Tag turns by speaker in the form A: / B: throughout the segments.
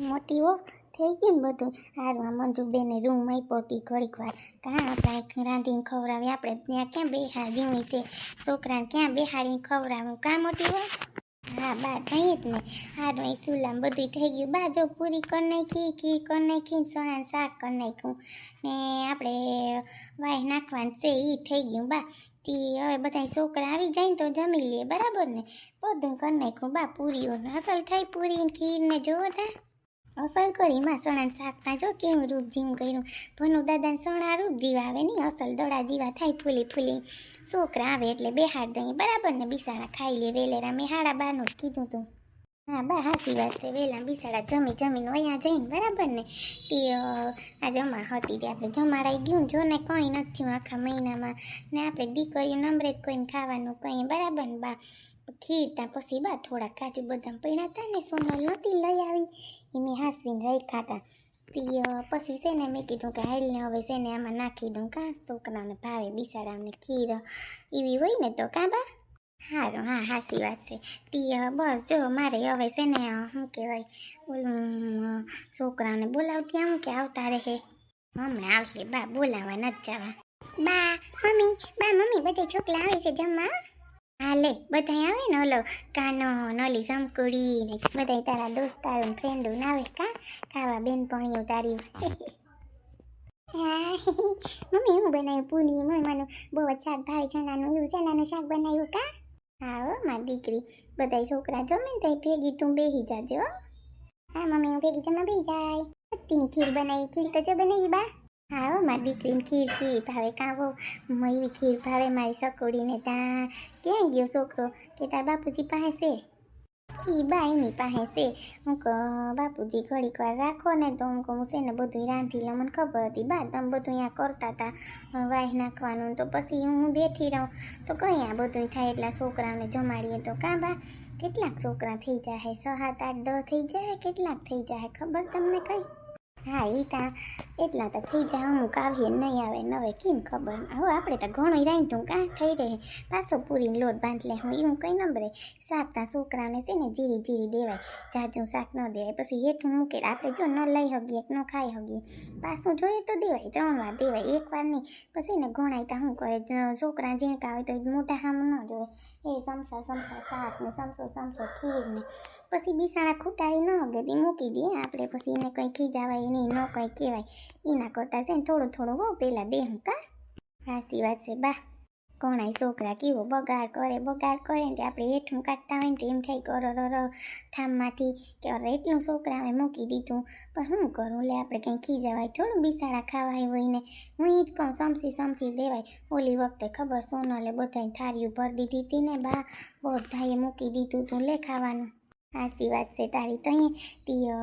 A: મોટી હો, થઈ ગયું ને બધું? હારું મંજુબેને રૂમ આપ્યો હતી ઘડીક વાર. કાં આપણે રાંધીને ખવડાવી આપણે ત્યાં ક્યાં બેહા જીવી છે? છોકરાને ક્યાં બેહાડીને ખવડાવું? કાં મોટી હો? હા, બા, થઈ જ ને. હારું અહીં સુલામ બધું થઈ ગયું. બા, જો પૂરી કરી નાખી ખીર કરી નાખી સણાનું શાક કરી નાખ્યું. ને આપણે વાય નાખવાનું છે એ થઈ ગયું. બા, તી હવે બધા છોકરા આવી જાય ને તો જમી લઈએ બરાબર ને? બધું કરી નાખ્યું. બા પૂરીઓ અસલ થઈ પૂરી ખીર ને જોવો તા. અસલ કરી માં સણાનું શાકમાં જો કેવું રૂપ જીમ કર્યું. ભનુ દાદાને સણા રૂપ જીવા આવે નહીં, અસલ દોડા જીવા થાય ફૂલી ફૂલી. છોકરા આવે એટલે બેહાડ દઈએ બરાબર ને બિસાડા ખાઈ લે, વેલેરા મેં હાડા બારનું જ કીધું તું. હા, બા સાચી વાત છે, વેલા બિસાડા જમી જમીને અહીંયા જઈને, બરાબર ને? તે આ જમા હતી તે આપણે જમાડાઈ ગયું જો ને કંઈ નથી આખા મહિનામાં. ને આપણે દીકરીઓ નંબરે જ કોઈને ખાવાનું કંઈ, બરાબર ને બા? ખીર ત્યાં પછી બા થોડા કાજુ બદામ પડ્યા હતા ને સોનલ નહોતી લઈ આવી. એ હાસવીને રહી ખાતા પછી છે ને મેં કીધું કે હાલને હવે છે ને આમાં નાખી દઉં કાં છોકરાઓને ભાવે બિસાડાને ખીર, એવી હોય ને તો કાં બા? સારું હા સાચી વાત છે. તી બસ જો મારે હવે છે ને શું કહેવાય, ઓલું છોકરાને બોલાવતી આવું કે આવતા રહે. હમણાં આવશે બા બોલાવવા નથી જવા. બા, મમ્મી બા, મમ્મી, બધા છોકરા આવે છે જમવા? હા, લે બધા આવે ને, ઓલો કાનો, નોલી ઓલી સમકુડી ને બધા તારા દોસ્તારો ફ્રેન્ડો આવે, કા? ખાવા બેનપણીઓ તારી. મમ્મી, હું બનાવ્યું પૂરી? મને મને બહુ જ શાક ભાવે, ચણાનું એવું, ચણાનું શાક બનાવ્યું, કા? હા મારી દીકરી. બધા છોકરા જમે ને તો ભેગી, તું બેહી જાજે, હા. મમ્મી, હું ભેગી જમવા બેહી જાય. પત્તીની ખીર બનાવી, ખીર તો જો બનાવી, બા. હા મારી દીકરીને ખીર કેવી ભાવે કાવો મય ખીર ભાવે, મારી સકોડીને ત્યાં ક્યાં ગયો છોકરો કે તાર બાપુજી પાસે? એ ઈ બા એની પાસે. છે હું કહો, બાપુજી ઘડીક વાર રાખો ને તો હું કહું, છે ને બધું રાંધી લો, મને ખબર હતી. બા, તમે બધું અહીંયા કરતા હતા વાહ નાખવાનું. તો પછી હું બેઠી રહું. તો કંઈ આ બધું થાય એટલા છોકરાઓને જમાડીએ તો કાં બા? કેટલાક છોકરા થઈ જાય છ, સાત, આઠ દસ થઈ જાય કેટલાક થઈ જાય ખબર તમને કઈ? હા એ તા એટલા તો થઈ જાય, અમુક આવીએ નહીં આવે નવે કેમ ખબર? હવે આપણે તો ઘણું રાંધું કાં થઈ રહે? પાછો પૂરીને લોટ બાંધ લે હું એવું કંઈ નંબરે શાકના છોકરાને છે ને જીરી જીરી દેવાય, જાજું શાક ન દેવાય, પછી હેઠું મૂકે આપણે જો ન લઈ હગીએ ન ખાઈ હગીએ પાછું જોઈએ તો દેવાય, ત્રણ વાર દેવાય, એક વાર નહીં. પછી ને ઘણાય તા શું કહે છોકરા ઝીણકા હોય તો મોટા હામ ન જોવે. એ સમસા સમસા શાક ને સમસો સમસો ખીર ને પછી બિસાણા ખૂટાડી ન હગે મૂકી દઈએ આપણે પછી એને કંઈ ખીજાવાય નહીં, ન કંઈ કહેવાય. એના કરતાં છે ને થોડું થોડું હો પહેલાં દેહું કા. સાચી વાત છે, બા. કોણાય છોકરા કેવો બગાડ કરે બગાડ કરે ને આપણે હેઠું કાઢતા હોય ને તો એમ થાય કે અરર થામમાંથી કે અરે એટલું છોકરાએ મૂકી દીધું. પણ શું કરું? લે, આપણે કંઈ ખીજાવાય થોડું બિસાડા ખાવાય હોય ને. હું એ જ કહું, સમસી સમસી દેવાય. ઓલી વખતે ખબર સોનલે બધાને થાળીઓ ભરી દીધી હતી ને, બા. બધાએ મૂકી દીધું તું, લે ખાવાનું. સાચી વાત છે તારી. તો તી અ,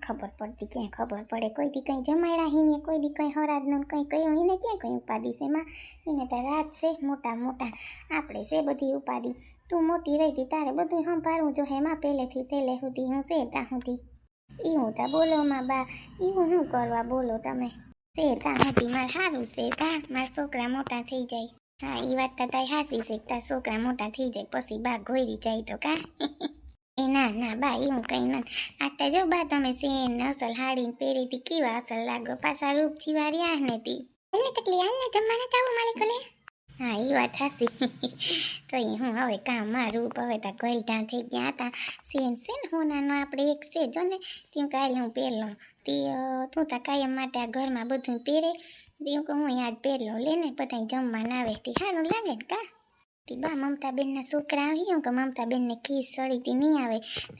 A: ખબર પડતી ક્યાં ખબર પડે. કોઈ દી કંઈ જમાડ્યા હીને કોઈ દી કંઈ હરાજનું કંઈ કહ્યું એને ક્યાં કંઈ ઉપાધિ છે માં એને તો રાત છે મોટા મોટા. આપણે છે બધી ઉપાધિ. તું મોટી રહીતી તારે બધું સંભાળવું જો હેમાં પહેલેથી પહેલે સુધી હું છે ત્યાં સુધી. એ હું તા બોલો માં બા. એવું શું કરવા બોલો તમે? છે ત્યાં સુધી મારે સારું છે તા મારા છોકરા મોટા થઈ જાય. હા એ વાત તો તારી હાસી છે તારા છોકરા મોટા થઈ જાય પછી બા ઘોરી જાય તો કા? એ ના ના બા એવું કંઈ નથી. આટલા જો બા તમે સેન અસલ હાડીને પહેરી હતી કેવા અસલ લાગો? પાછા રૂપ જીવાર્યા ને તી. એટલે તકલી હાલ ને જમવાના તાવો માલિક લે હા એ વાત હાસી તો એ હું હવે કામમાં રૂપ હવે તા ગોલઢા થઈ ગયા હતા. સેન સેન હોનાનો આપણે એક છે જો ને તું કાલે હું પહેરલો. તે તું તા કાયમ માટે આ ઘરમાં બધું પહેરે. તેવું કે હું યાદ પહેરલો. લે ને બધા જમવાના આવે. તે સારું લાગે ને કા? તી બા મમતાબેનના છોકરા આવ્યું કે મમતા બેનને ખીર સળીતી નહીં આવે.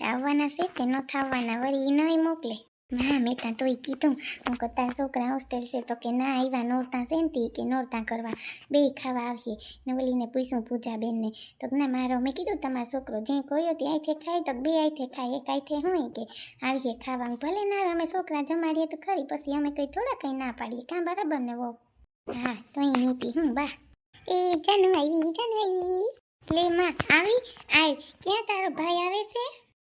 A: આવવાના છે કે ન થવાના? વળી એ નહીં મોકલે. ના મેં ત્યાં તોય કીધું. હું કે તારા છોકરા હોસ્ટેલ છે તો કે ના આવ્યા નોરતા છે ને કે નોરતા કરવા. બે ખાવા આવીએ. ને ઓલીને પૂછ્યું પૂજા બેનને તો ના મારો મેં કીધું તમારો છોકરો જે કહ્યો તે આઈથે ખાય તો બે આઈથે ખાય એક આઈથે હોય કે. આવીએ ખાવા ભલે ના આવે, અમે છોકરા જમાડીએ તો ખરી. પછી અમે કંઈ થોડા કંઈ ના પાડીએ. કાં બરાબર ને વો હા તો અહીં નીતિ. હું બા. એ જાનુ આવી જાનુ આવી લે માં આવી આવ. ક્યાં તારો ભાઈ આવે છે?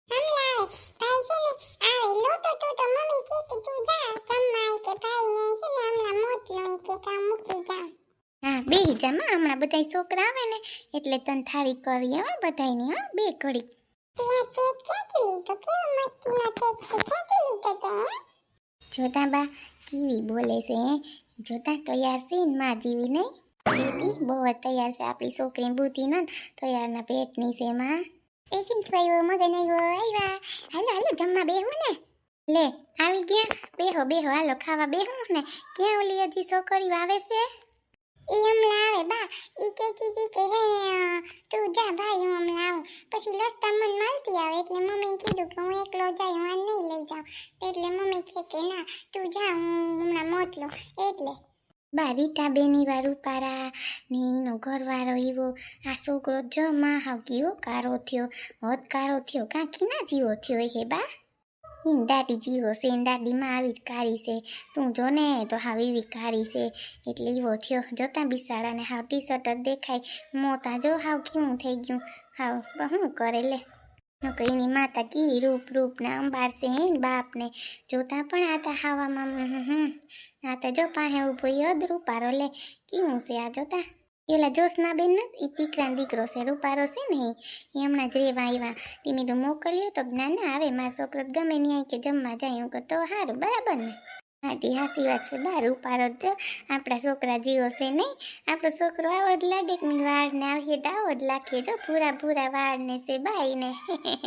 B: હમણાં આવે. ભાઈ છે ને આવે. લોટો તો તો મમ્મી કે કે તું જા. જમવા કે ભાઈ ને છે ને હમણાં મોતલો કે કામ મૂકી જા
A: હા બે જા માં. હમણાં બધા છોકરા આવે ને એટલે તને થાળી કરી હો બધાયની હો બે ઘડી.
B: ત્યાં તે ક્યાંથી લીધો? તો કેવો મસ્તીનો કેક છે? ક્યાંથી લીધો તે
A: જોતા બા કીવી બોલે છે જોતા તો યાર સીનમાં જીવી નહીં? બેબી બહુ તૈયાર છે આપણી છોકરી બુદ્ધિ ન. તૈયારના પેટની છે માં. એ ચીંચવાયો મગન આવ્યો આવ્યા હાલો હાલો, જમવા બેહો ને. લે, આવી ગયા. બેહો બેહો, હાલો, ખાવા બેહો ને. ક્યાં ઓલી હજી છોકરી આવે છે?
B: એ હમણાં આવે, બા. એ કહેતી હતી કે હે તું જા ભાઈ, હું હમણાં આવું. પછી લસતા મન માલતી આવે, એટલે મમ્મી કીધું કે હું એકલો જાય, હું આ નહીં લઈ જાઉં. એટલે મમ્મી કહે કે ના, તું જા, હું હમણાં મોકલું એટલે
A: બા રીટા બેની વાર ઉપારા ને એનો ઘરવાળો એવો, આ છોકરો જો માં હાવ કેવો કારો થયો હોત કારો થયો કાંકીના જીવો થયો હે બા. દાદી જીવો છે દાદી આવી જ કારી છે, તું જો ને તો હાવ એવી કારી છે, એટલે એવો થયો, જોતા બિસાડાને હાવ ટી શર્ટ જ દેખાય, મોતા જો હાવ કેવું થઈ ગયું, હાવ શું કરે લે. નકર એની માતા કેવી રૂપ રૂપ ને અંબાર છે બાપને. જોતા પણ આતા હાવામાં હમ હમ આ તો જો પાસે ઊભો યદ રૂપારો લે. કેવું છે આ જોતા? પેલા જોશના બેન એ દીકરા દીકરો છે, રૂપારો છે ને. ઈ હમણાં જ રેવા આવ્યા તે મેં તો મોકલ્યો તો જ્ઞાન આવે. મારો છોકરો ગમે નહીં કે જમવા જાય. હું તો સારું બરાબર ને? હા તે હાસી વાત છે. બાર ઉપાડો જ આપણા છોકરા જેવો છે નહીં આપણો છોકરો આવો જ લાગે કે વાળ ને આવીએ તો આવો જ લાખીએ જો. પૂરા પૂરા વાળ ને છે બાઈ ને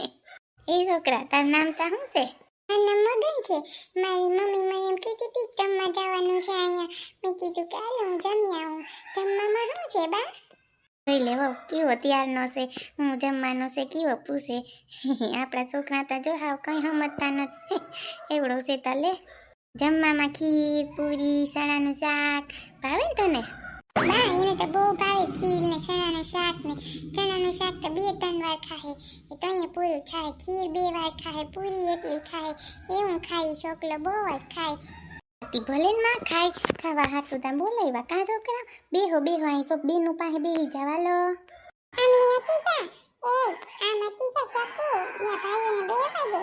A: એ છોકરા તારું નામ તા શું છે?
B: મારું નામ મગન છે. મારી મમ્મી મને એમ કીધી હતી જમવા જવાનું છે અહીંયા. મેં કીધું કે હાલો હું જમી આવું. જમવામાં શું છે બા?
A: જોઈ લે વહુ કેવો ત્યારનો છે? હું જમવાનો છે કેવો પૂછે? આપણા છોકરા તો જો હાવ કંઈ સમજતા નથી. એવડો છે તાલે લે. જમવામાં ખીર પૂરી ચણાનું શાક. ભાવે ને તને?
B: ના એને તો બહુ ભાવે ખીર ને ચણાનું શાક ને. ચણાનું શાક તો બે ત્રણ વાર ખાય. એ તો અહીંયા પૂરું ખાય ખીર બે વાર ખાય પૂરી એટલી ખાય. એવું ખાય ચોકલો બહુ જ ખાય.
A: તી ભલે ને માં ખાય. ખાવા હાથું તા બોલાવ્યા. કા છોકરા? બેહો બેહો અહીં સબ બેનું પાસે બેહી જાવા લો
B: આમ હતી જા. એ આમ હતી જા ને ભાઈઓને બેવા દે.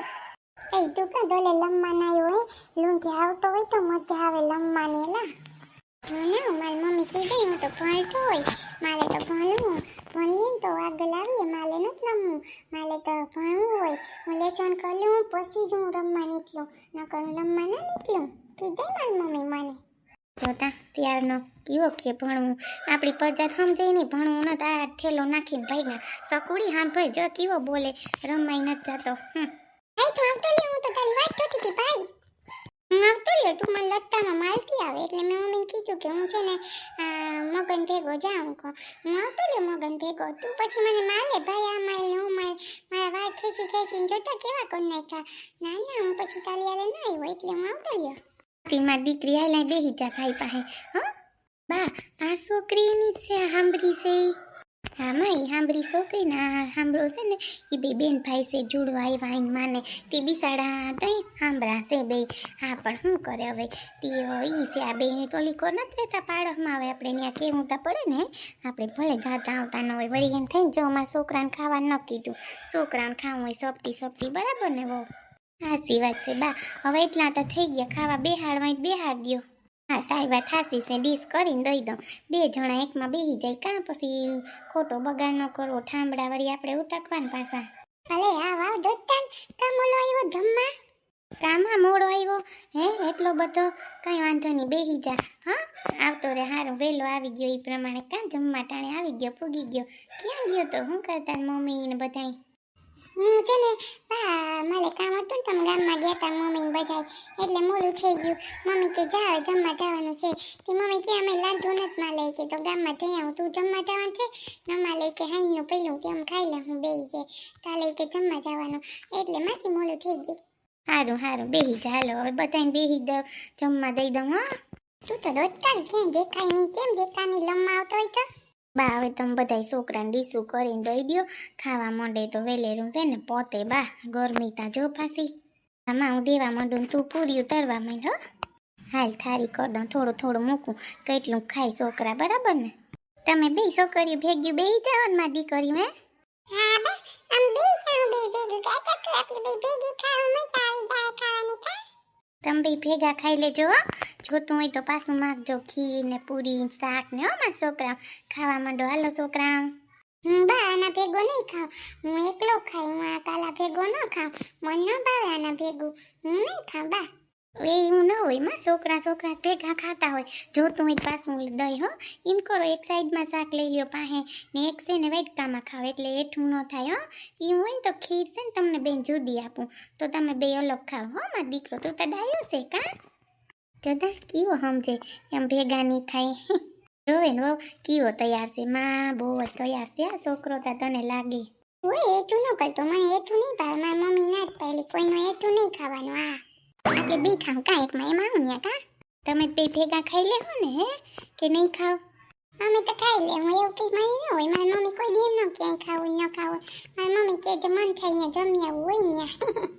B: એ તું કા ડોલે લમ્મા ના આવ્યો હે? લૂંથી આવતો હોય તો મજા આવે લમ્માને લા. ના મારી મમ્મી કીધી હું તો ભણતો હોય. મારે તો ભણવું. ભણીએ ને તો આગળ આવીએ. મારે નથી રમવું. મારે તો ભણવું હોય. હું લેસન કરી લઉં પછી જ હું રમવા નીકળું. નકર હું રમવા ના નીકળું. કીધે મારી મમ્મી મને?
A: જોતા ત્યારનો કેવો કે ભણવું? આપણી પજાત સમજાય નહીં. ભણવું નથી આ ઠેલો નાખીને ભાઈના સકુડી હા ભાઈ જો કેવો બોલે રમાઈ નથી જતો. હમ.
B: ભાઈ, તું આવતો લે તો તારી વાત જોતી હતી, ભાઈ. આવતો લે તું મને લત્તામાં માલતી આવે, એટલે મેં મમ્મીને કીધું કે હું છે ને મગન ભેગો જાઉં કહું. હું આવતો મગન ભેગો, તું પછી મને માલે, ભાઈ, આ મારે હું માલ, મારા વાળ ખેંચી ખેંચીને જોતા કેવા કોણ નાખ્યા? ના ના, હું પછી તારી આલે ના આવ્યો, એટલે હું લ્યો
A: મારી દીકરી આયલા બેહી જા ભાઈ પાસે, હા. બા, આ છોકરીની છે સાંભળી છે ઈ. હા માં ઈ હાંભરી છોકરી ના સાંભળો છે ને એ બે બેન ભાઈ છે જુડવા આવ્યા આઈને માને, તે બિસાડા તઈ હાંભળા છે બે. હા, પણ શું કરે હવે? તે ઈ છે, આ બે તો કોર નથી રહેતા પાડોશમાં હવે આપણે ત્યાં કેવું તા પડે ને, આપણે ભલે જાતા આવતા ન હોય, વળી એમ થઈને જો અમારા છોકરાને ખાવા ન કીધું, છોકરાને ખાવું હોય સપટી સપટી, બરાબર ને બહુ સાચી વાત છે, બા, હવે એટલા તો થઈ ગયા, ખાવા બેહાડવા બેહાડ દ્યો. હા વાત સાચી છે ડીશ કરીને દઈ દઉં. બે જણા એકમાં બેસી જાય કાં પછી ખોટો બગાડ ન કરવો ઠામડા વળી આપણે ઉટકવાને પાછા.
B: ભલે આ વાવ દોસ્તાર કામલો આવ્યો જમવા.
A: કામાં મોડો આવ્યો હે એટલો બધો? કાંઈ વાંધો નહીં બેસી જા. હા આવતો રે હારો વહેલો આવી ગયો એ પ્રમાણે. કાં જમવા ટાણે આવી ગયો પૂગી ગયો? ક્યાં ગયો તો? શું કરતા મમ્મી ને બધાય?
B: હું છે ને બા મારે કામ હતું ને તમે ગામમાં ગયા હતા મમ્મી બધાય. એટલે મોડું થઈ ગયું. મમ્મી કે જા જમવા જવાનું છે. તે મમ્મી કે અમે લાડુ નથી માં લઈ કે તો ગામમાં જઈ આવું. તું જમવા જવાનું છે? નમા લઈ કે હાઈનું પેલું કે આમ ખાઈ લે હું બેહી કે તા લઈ કે જમવા જવાનું. એટલે માથી મોડું થઈ ગયું.
A: સારું સારું. બેહી જા. હાલો હવે બધાને બેસી દઉં જમવા દઈ દઉં હા.
B: તું તો દોસ્તાર ક્યાંય દેખાય નહીં. કેમ દેખાની લમ્મા આવતો હોય તો.
A: બા હવે તમે બધાય છોકરાને ડીસું કરીને દઈ દ્યો. ખાવા માંડે તો વેલેરું છે ને પોતે બા ગરમી તા જો પાછી. આમાં હું દેવા માંડું તું પૂર્યું તરવા માંડ હો. હાલ થાળી કર દઉં થોડું થોડું મૂકું. કેટલું ખાય છોકરા બરાબર ને? તમે બે છોકરીઓ ભેગ્યું બે જાઓ ને મારી દીકરી હે?
B: હા બા આમ બે ખાવ બે ભેગું ગાતા કર આપણે બે ભેગી ખાવ મજા આવી જાય ખાવાની કા?
A: તમે બે ભેગા ખાઈ લેજો હો. જોતું હોય તો પાછું માગજો ખીર ને પૂરી શાક ને હો મારા છોકરા ખાવા માંડો. હાલો છોકરા
B: બા આના ભેગો નહીં ખાવ. હું એકલો ખાઈ, હું આ કાલા ભેગો ન ખાવ. મને ન ભાવે આના ભેગું. હું નહીં ખાવ બા.
A: એ એવું ન હોયમાં છોકરા છોકરા ભેગા ખાતા હોય. જોતું હોય પાછું દહીં હો. એમ કરો, એક સાઈડમાં શાક લઈ લ્યો પાસે ને એક છે ને વાટકામાં ખાવ એટલે એઠું ન થાય, હો. એમ હોય ને તો ખીર છે ને તમને બેન જુદી આપું. તો તમે બે અલગ ખાવ, હો, મારો દીકરો. તું તો ડાયો છે, કા? જોતા કીવો સમજે એમ ભેગા નહીં ખાય જોવે ને વહુ કીવો તૈયાર છે. માં બહુ જ તૈયાર છે આ છોકરો તો તને લાગે.
B: ઓય એઠું ન કરતો મને એઠું નહીં ભાવે. મારી મમ્મી ના જ પાડેલી કોઈનું એઠું નહીં ખાવાનું આ.
A: આપણે બે ખાવ કા એકમાં એમાં આવું ને કા? તમે બે ભેગા ખાઈ લેવો ને હે? કે નહીં ખાવ?
B: અમે તો ખાઈ લે હું એવું કંઈ મને ન હોય. મારી મમ્મી કોઈ દી ન ક્યાંય ખાવું ન ખાવું. મારી મમ્મી કહે તો મન થાય ને જમી આવું હોય ને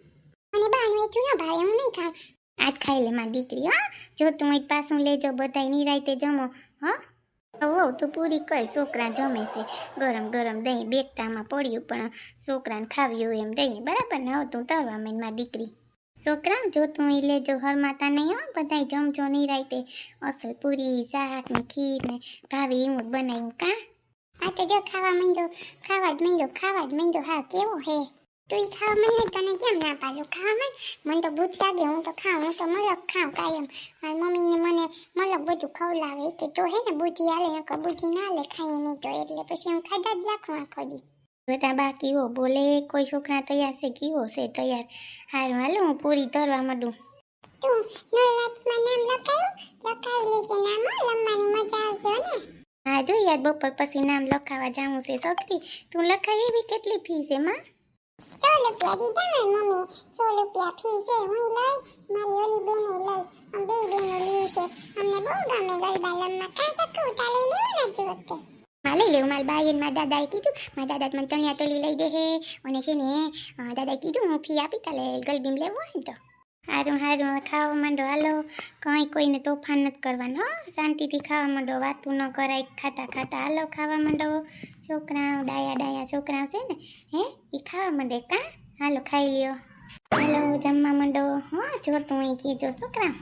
B: મને બાનું એઠું ન ભાવે હું નહીં ખાવ
A: આજ ખાઈ લે મારી દીકરી, હા. જો તું એક પાછું લેજો, બધાય નિરાયતે જમો, હા. હો તું પૂરી કઈ છોકરા જમે છે. ગરમ ગરમ દહીં બેગટામાં પડ્યું, પણ છોકરાને ખાવ્યું એમ દહીં, બરાબર ને? હવે તું તરવા મેં મારી દીકરી. છોકરા, જો તું એ લેજો હરમાતા નહીં, હો. બધાય જમજો નિરાયતે અસલ પૂરી, શાક ને ખીર ને ભાવે જ બનાવ્યું, કા?
B: આ તો જો ખાવા માંડ્યો, ખાવા જ માંડ્યો, ખાવા જ માંડ્યો, હા, કેવો હે? તું ઈ ખાવા મને તને કેમ ના પાડું ખાવા મને તો ભૂત લાગે હું તો ખાઉં હું તો મલક ખાઉં કાયમ. મારી મમ્મીને મને મલક બધું ખવડાવે કે તો હે ને બુદ્ધિ હાલે નકર બુદ્ધિ ના લે ખાઈએ નહીં તો એટલે પછી હું ખાધા જ રાખું આખો દી.
A: બધા બા કીવો બોલે કોઈ છોકરા તૈયાર છે કીવો છે તૈયાર. હારું હાલો હું પૂરી તરવા માંડું.
B: તું નવરાત્રીમાં નામ લખાયું? લખાવી લેજે નામ લમવાની મજા આવશે ને?
A: હા જો યાર બપોર પછી નામ લખાવા જાવું છે છોકરી. તું લખાય એવી કેટલી ફી છે માં?
B: સો રૂપિયા દીધા મમ્મી સો રૂપિયા ફી છે હું લઈ મારી ઓલી બેને લઈ આમ બે બેનો લીધું છે અમને બહુ ગમે ગરબા લમવા કાં ચક્કું તાલે લેવું ને વખતે
A: હા લઈ લેવું મારી બાઈ મારા દાદાએ કીધું, મારા દાદા મને તણિયા તોલી લઈ દે અને છે ને દાદાએ કીધું, હું ફી આપી તાલે ગલબીમ લેવું હોય તો. હારું હારું ખાવા માંડો. હાલો, કંઈ કોઈને તોફાન નથી કરવાનું શાંતિથી ખાવા માંડો, વાતું ન કરાય ખાતા ખાતા હાલો, ખાવા માંડો. છોકરા ડાયા ડાયા છોકરા છે ને, હે એ ખાવા માંડે કાં? હાલો, ખાઈ લ્યો. હાલો, જમવા માંડો. હા, જો તું અહીં કીધો છોકરા